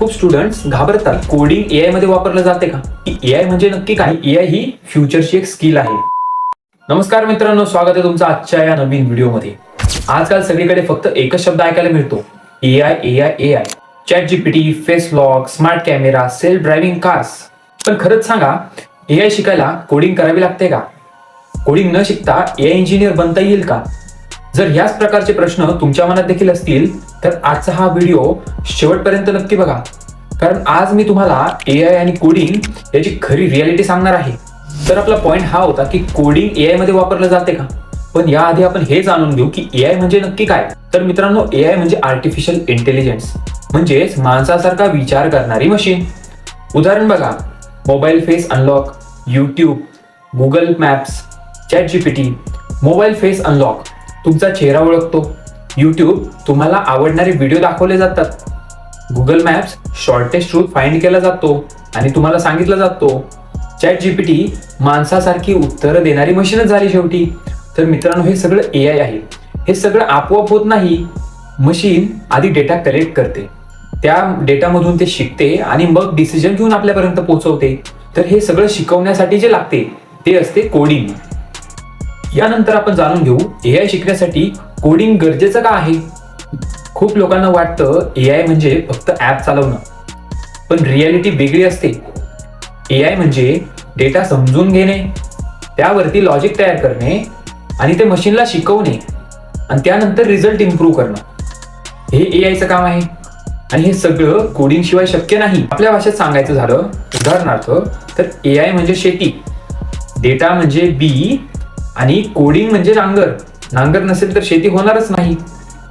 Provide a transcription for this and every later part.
खूप स्टुडंट्स घाबरतात. कोडिंग एआयमध्ये वापरलं जाते का? ए एआय म्हणजे नक्की काय? एआय ही फ्युचरची एक स्किल आहे. नमस्कार मित्रांनो स्वागत आहे तुमचं आजच्या या नवीन व्हिडिओमध्ये. आजकाल सगळीकडे फक्त एकच शब्द ऐकायला मिळतो. AI AI AI chat GPT face lock smart camera self driving cars पण खरंच सांगा एआय शिकायला कोडिंग करावी लागते का? कोडिंग न शिकता एआय इंजिनियर बनता येईल का? जर याच प्रकारचे प्रश्न तुमच्या मनात देखील असतील तर आजचा हा व्हिडिओ शेवटपर्यंत नक्की बघा. कारण आज मी तुम्हाला ए आय आणि कोडिंग याची खरी रियालिटी सांगणार आहे. तर आपला पॉईंट हा होता की कोडिंग एआयमध्ये वापरलं जाते का? पण याआधी आपण हे जाणून घेऊ की ए आय म्हणजे नक्की काय? तर मित्रांनो ए आय म्हणजे आर्टिफिशियल इंटेलिजन्स म्हणजेच माणसासारखा विचार करणारी मशीन उदाहरण बघा. Mobile face unlock YouTube Google maps chat GPT mobile face unlock तुमचा चेहरा ओळखतो. यूट्यूब तुम्हाला आवडणारे व्हिडिओ दाखवले जातात. Google maps shortest route find केला जातो आणि तुम्हाला सांगितलं जातो. चॅट जीपीटी माणसासारखी उत्तरं देणारी मशीनच झाली शेवटी. तर मित्रांनो हे सगळं ए आय आहे. हे सगळं आपोआप होत नाही. मशीन आधी डेटा कलेक्ट करते. त्या डेटामधून ते शिकते आणि मग डिसिजन घेऊन आपल्यापर्यंत पोहोचवते. तर हे सगळं शिकवण्यासाठी जे लागते ते असते कोडिंग यानंतर आपण जाणून घेऊ एआय शिकण्यासाठी कोडिंग गरजेचं का आहे? खूप लोकांना वाटतं ए आय म्हणजे फक्त ऍप चालवणं. पण रियालिटी वेगळी असते. ए आय म्हणजे डेटा समजून घेणे त्यावरती लॉजिक तयार करणे आणि ते मशीनला शिकवणे आणि त्यानंतर रिझल्ट इम्प्रूव्ह करणं. हे एआयचं काम आहे. आणि हे सगळं कोडिंग शिवाय शक्य नाही. आपल्या भाषेत सांगायचं झालं उदाहरणार्थ तर ए आय म्हणजे शेती. डेटा म्हणजे बी आणि कोडिंग म्हणजे नांगर. नांगर नसेल तर शेती होणारच नाही.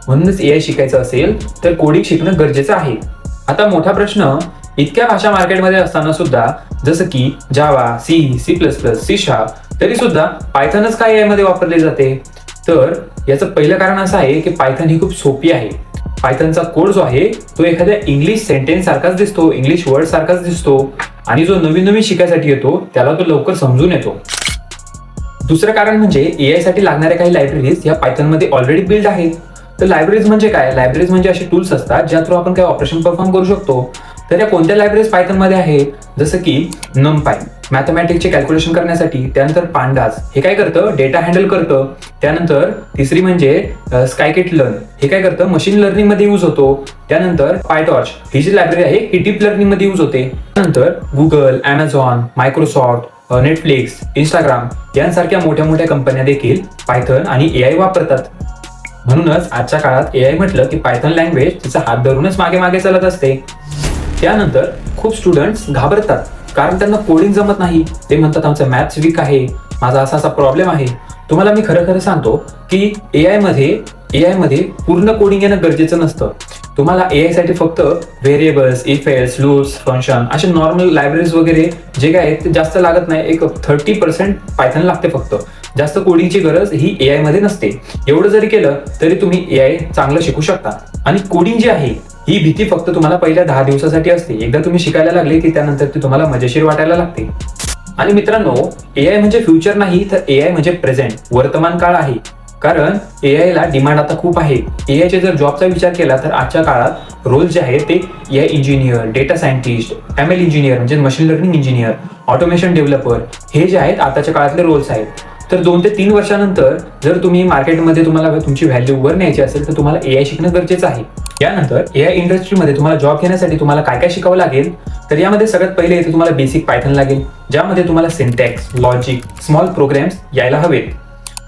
म्हणूनच ए आय शिकायचं असेल तर कोडिंग शिकणं गरजेचं आहे. आता मोठा प्रश्न इतक्या भाषा मार्केटमध्ये असताना सुद्धा जसं की Java C C plus plus C sharp तरी सुद्धा पायथनच काय एआयमध्ये वापरले जाते? तर याचं पहिलं कारण असं आहे की पायथन ही खूप सोपी आहे. पायथनचा कोड जो आहे तो एखाद्या इंग्लिश सेंटेन्स सारखाच दिसतो इंग्लिश वर्ड सारखाच दिसतो. आणि जो नवीन नवीन शिकायसाठी येतो त्याला तो लवकर समजून येतो. दुसरं कारण म्हणजे एआयसाठी लागणाऱ्या काही लायब्ररीज या पायथनमध्ये ऑलरेडी बिल्ड आहेत. तर लायब्ररीज म्हणजे काय? लायब्ररीज म्हणजे असे टूल्स असतात ज्या थ्रू आपण काही ऑपरेशन परफॉर्म करू शकतो. तर या कोणत्या लायब्ररीज पायथनमध्ये आहेत? जसं की नमपाय मॅथमॅटिक्सचे कॅल्क्युलेशन करण्यासाठी त्यानंतर पांडास. हे काय करतं? डेटा हँडल करतं. त्यानंतर तिसरी म्हणजे स्कायकेट लर्न हे काय करतं? मशीन लर्निंगमध्ये यूज होतो. त्यानंतर पायटॉर्च ही जी लायब्ररी आहे ही डीप लर्निंगमध्ये यूज होते. त्यानंतर Google Amazon Microsoft Netflix Instagram यांसारख्या मोठ्या मोठ्या कंपन्या देखील पायथन आणि ए आय वापरतात. म्हणूनच आजच्या काळात ए आय म्हटलं की पायथन लँग्वेज तिचा हात धरूनच मागे मागे चालत असते. त्यानंतर खूप स्टुडंट्स घाबरतात. कारण त्यांना कोडिंग जमत नाही. ते म्हणतात आमचं मॅथ्स वीक आहे. माझा असा असा प्रॉब्लेम आहे. तुम्हाला मी खरं खरं सांगतो की एआयमध्ये एआयमध्ये पूर्ण कोडिंग येणं गरजेचं नसतं. तुम्हाला ए साठी फक्त variables if else loops function असे नॉर्मल लायब्ररीज वगैरे जे काय आहेत ते जास्त लागत नाही. एक थर्टी पर्सेंट पायथन लागते फक्त. जास्त कोडिंगची गरज ही एआयमध्ये नसते. एवढं जरी केलं तरी तुम्ही ए आय चांगलं शिकू शकता. आणि कोडिंग जे आहे ही भीती फक्त तुम्हाला पहिल्या दहा दिवसासाठी असते. एकदा तुम्ही शिकायला लागले की त्यानंतर ती तुम्हाला मजेशीर वाटायला लागते. आणि मित्रांनो एआय म्हणजे फ्युचर नाही तर एआय म्हणजे प्रेझेंट वर्तमान काळ आहे. कारण एआय ला डिमांड आता खूप आहे. एआयचे जर जॉबचा विचार केला तर आजच्या काळात रोल जे आहेत ते AI engineer data scientist M L engineer म्हणजे machine learning engineer automation developer हे जे आहेत आताच्या काळातले रोल्स आहेत. तर दोन ते तीन वर्षानंतर जर तुम्ही मार्केटमध्ये तुम्हाला तुमची व्हॅल्यू वर न्यायची असेल तर तुम्हाला एआय शिकणं गरजेचं आहे. यानंतर एआय इंडस्ट्रीमध्ये तुम्हाला जॉब घेण्यासाठी तुम्हाला काय काय शिकावं लागेल? तर यामध्ये सगळ्यात पहिले येथे तुम्हाला बेसिक पायथन लागेल ज्यामध्ये तुम्हाला सिंटॅक्स लॉजिक स्मॉल प्रोग्राम्स यायला हवेत.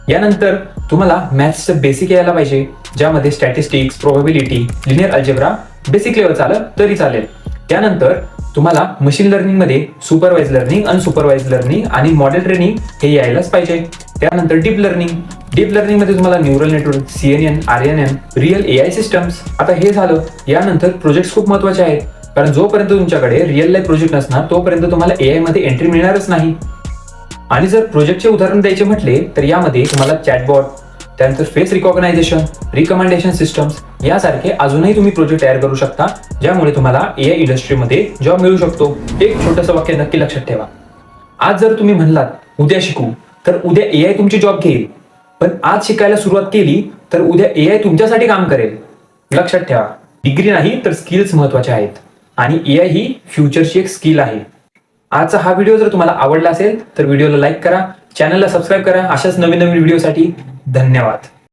यानंतर तुम्हाला मॅथ्सचं बेसिक यायला पाहिजे ज्यामध्ये statistics probability linear algebra basic level चालत तरी चालेल. त्यानंतर तुम्हाला मशीन लर्निंगमध्ये सुपरवाईज लर्निंग अनसुपरवाईज लर्निंग आणि मॉडेल ट्रेनिंग हे यायलाच पाहिजे. त्यानंतर डीप लर्निंग डीप लर्निंगमध्ये तुम्हाला neural network CNN R N M real A I systems आता हे झालं यानंतर प्रोजेक्ट खूप महत्त्वाचे आहेत. कारण जोपर्यंत तुमच्याकडे रिअल लाईफ प्रोजेक्ट नसणार तोपर्यंत तुम्हाला ए मध्ये एंट्री मिळणारच नाही. आणि जर प्रोजेक्टचे उदाहरण द्यायचे म्हटले तर यामध्ये तुम्हाला चॅटबॉट त्यानंतर फेस रिकॉग्नायझेशन रिकमेंडेशन सिस्टम्स यासारखे अजूनही तुम्ही प्रोजेक्ट तयार करू शकता ज्यामुळे तुम्हाला एआय इंडस्ट्रीमध्ये जॉब मिळू शकतो. एक छोटंसं वाक्य नक्की लक्षात ठेवा. आज जर तुम्ही म्हणलात उद्या शिकू तर उद्या एआय तुमची जॉब घेईल. पण आज शिकायला सुरुवात केली तर उद्या एआय तुमच्यासाठी काम करेल. लक्षात ठेवा डिग्री नाही तर स्किल्स महत्त्वाचे आहेत. आणि एआय ही फ्युचरची एक स्किल आहे. आजचा हा व्हिडिओ जर तुम्हाला आवडला असेल तर व्हिडिओला लाईक करा चॅनलला सबस्क्राईब करा. अशाच नवीन नवीन व्हिडिओसाठी धन्यवाद.